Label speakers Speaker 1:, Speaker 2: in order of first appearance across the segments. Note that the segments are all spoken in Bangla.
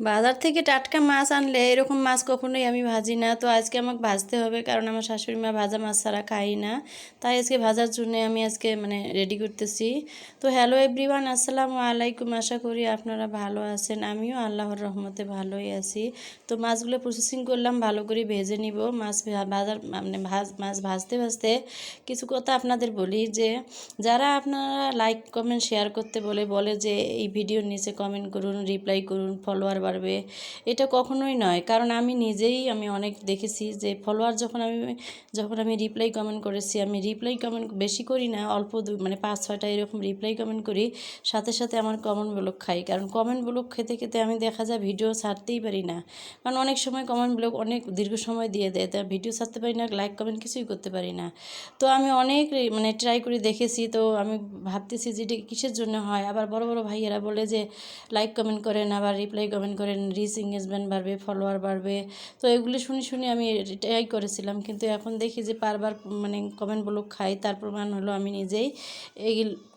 Speaker 1: বাজার থেকে টাটকা মাছ আনলে এরকম মাছ কখনোই আমি ভাজি না। তো আজকে আমাকে ভাজতে হবে কারণ আমার শাশুড়ি মা ভাজা মাছ ছাড়া খাই না। তাই আজকে ভাজার জন্য আমি আজকে মানে রেডি করতেছি। তো হ্যালো এভরিওয়ান আসসালামু আলাইকুম। আশা করি আপনারা ভালো আছেন। আমিও আল্লাহর রহমতে ভালোই আছি। তো মাছগুলো প্রসেসিং করলাম, ভালো করে ভেজে নিব। মাছ ভাজার মানে ভাজ মাছ ভাজতে ভাজতে কিছু কথা আপনাদের বলি যে, যারা আপনারা লাইক কমেন্ট শেয়ার করতে বলে বলে যে এই ভিডিওর নিচে কমেন্ট করুন রিপ্লাই করুন ফলোয়ার বাড়বে এটা কখনোই নয়। কারণ আমি নিজেই আমি অনেক দেখেছি যে ফলোয়ার যখন আমি যখন আমি রিপ্লাই কমেন্ট করেছি, আমি রিপ্লাই কমেন্ট বেশি করি না, অল্প মানে পাঁচ, ছয়টা এরকম রিপ্লাই কমেন্ট করি, সাথে সাথে আমার কমেন্ট ব্লক খাই। কারণ কমেন্ট ব্লক খেতে খেতে আমি দেখা যায় ভিডিও ছাড়তেই পারি না। কারণ অনেক সময় কমেন্ট ব্লক অনেক দীর্ঘ সময় দিয়ে দেয়, তা ভিডিও ছাড়তে পারি না লাইক কমেন্ট কিছুই করতে পারি না। তো আমি অনেক মানে ট্রাই করে দেখেছি, তো আমি ভাবতেছি যে এটা কিসের জন্য হয়? আবার বড় বড় ভাইয়েরা বলে যে লাইক কমেন্ট করেন, আবার রিপ্লাই কমেন্ট করেন রিচ এঙ্গেজমেন্ট বাড়বে ফলোয়ার বাড়বে। তো এগুলি শুনে শুনে আমি ট্রাই করেছিলাম। কিন্তু এখন দেখি যে বারবার মানে কমেন্ট ব্লক খাই, তার প্রমাণ হলো আমি নিজেই এই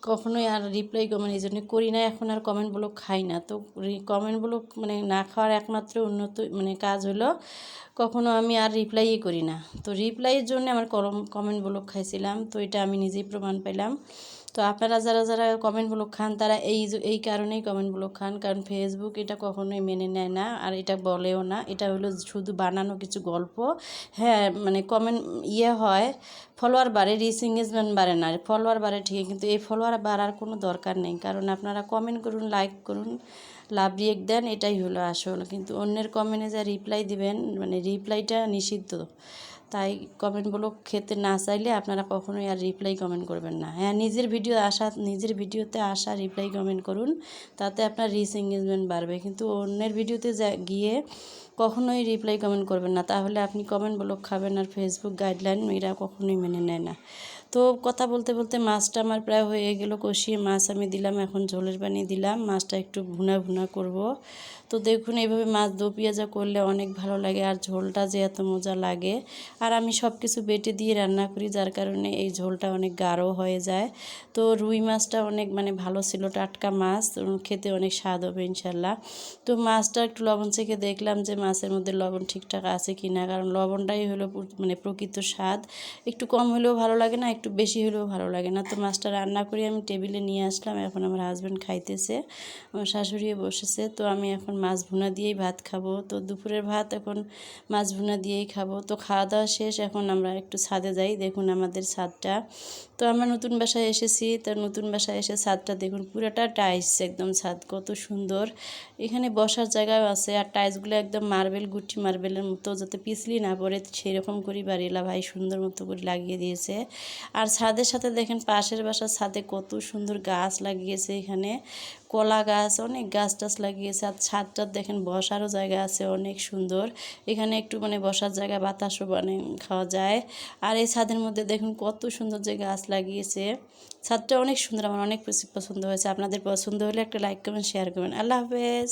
Speaker 1: কখনোই আর রিপ্লাই কমেন্ট এই জন্য করি না এখন আর কমেন্ট ব্লক খাই না। তো কমেন্ট ব্লক মানে না খাওয়ার একমাত্র উন্নত মানে কাজ হলো কখনো আমি আর রিপ্লাইই করি না। তো রিপ্লাইয়ের জন্য আমার কমেন্ট ব্লক খাইছিলাম। তো এটা আমি নিজেই প্রমাণ পেলাম তো আপনারা যারা যারা কমেন্ট ব্লক খান, তারা এই এই কারণেই কমেন্ট ব্লক খান। কারণ ফেসবুক এটা কখনোই মেনে নেয় না, আর এটা বলেও না। এটা হলো শুধু বানানো কিছু গল্প। হ্যাঁ মানে কমেন্ট ইয়ে হয় ফলোয়ার বাড়ে রিচ এঙ্গেজমেন্ট বাড়ে না। ফলোয়ার বাড়ে ঠিকই, কিন্তু এই ফলোয়ার বাড়ার কোনো দরকার নেই। কারণ আপনারা কমেন্ট করুন লাইক করুন, লাভ রিয়েক্ট দেন, এটাই হলো আসল। কিন্তু অন্যের কমেন্টে যা রিপ্লাই দিবেন মানে রিপ্লাইটা নিষিদ্ধ। তাই কমেন্টগুলো খেতে না চাইলে আপনারা কখনোই আর রিপ্লাই কমেন্ট করবেন না। হ্যাঁ নিজের ভিডিও আসা, নিজের ভিডিওতে আসা রিপ্লাই কমেন্ট করুন, তাতে আপনার রিচ এঙ্গেজমেন্ট বাড়বে। কিন্তু অন্যের ভিডিওতে গিয়ে কখনোই রিপ্লাই কমেন্ট করবেন না। তাহলে আপনি কমেন্ট ব্লক খাবেন আর ফেসবুক গাইডলাইন এরা কখনোই মেনে নেয় না। তো কথা বলতে বলতে মাছটা আমার প্রায় হয়ে গেল, কষিয়ে মাছ আমি দিলাম, এখন ঝোলের পানি দিলাম, মাছটা একটু ভুনা ভুনা করব। তো দেখুন এইভাবে মাছ দো পেঁয়াজা করলে অনেক ভালো লাগে আর ঝোলটা যে এত মজা লাগে। আর আমি সব কিছু বেটে দিয়ে রান্না করি, যার কারণে এই ঝোলটা অনেক গাঢ় হয়ে যায়। তো রুই মাছটা অনেক মানে ভালো ছিল, টাটকা মাছ খেতে অনেক স্বাদ হবে ইনশাল্লাহ। তো মাছটা একটু লবণ চেখে দেখলাম যে মাছের মধ্যে লবণ ঠিকঠাক আছে কি না কারণ লবণটাই হলো মানে প্রকৃত স্বাদ। একটু কম হলেও ভালো লাগে না একটু বেশি হলেও ভালো লাগে না। তো মাছটা রান্না করে আমি টেবিলে নিয়ে আসলাম। এখন আমার হাজব্যান্ড খাইতেছে। আমার শাশুড়িয়ে বসেছে। তো আমি এখন মাছ ভুনা দিয়েই ভাত খাব। তো দুপুরের ভাত এখন মাছ ভুনা দিয়েই খাব। তো খাওয়া দাওয়া শেষ। এখন আমরা একটু ছাদে যাই। দেখুন আমাদের ছাদটা। তো আমরা নতুন বাসায় এসেছি, তো নতুন বাসায় এসে ছাদটা দেখুন, পুরোটা টাইলস একদম ছাদ, কত সুন্দর। এখানে বসার জায়গাও আছে, আর টাইলসগুলো একদম মার্বেল গুটি মার্বেলের মতো, যাতে পিছলি না পড়ে, সেরকম করে বাড়িলা ভাই সুন্দর মতো করে লাগিয়ে দিয়েছে। আর ছাদের সাথে দেখেন, পাশের বাসার ছাদে কত সুন্দর গাছ লাগিয়েছে এখানে, কলা গাছ, অনেক গাছ টাছ লাগিয়েছে, আর ছাদটা দেখেন, বসারও জায়গা আছে, অনেক সুন্দর। এখানে একটু মানে বসার জায়গা, বাতাসও মানে খাওয়া যায়। আর এই ছাদের মধ্যে দেখুন, কত সুন্দর যে গাছ লাগিয়েছে। ছাদটা অনেক সুন্দর, আমার অনেক বেশি পছন্দ হয়েছে। আপনাদের পছন্দ হলে একটা লাইক করবেন শেয়ার করবেন। আল্লাহ হাফেজ।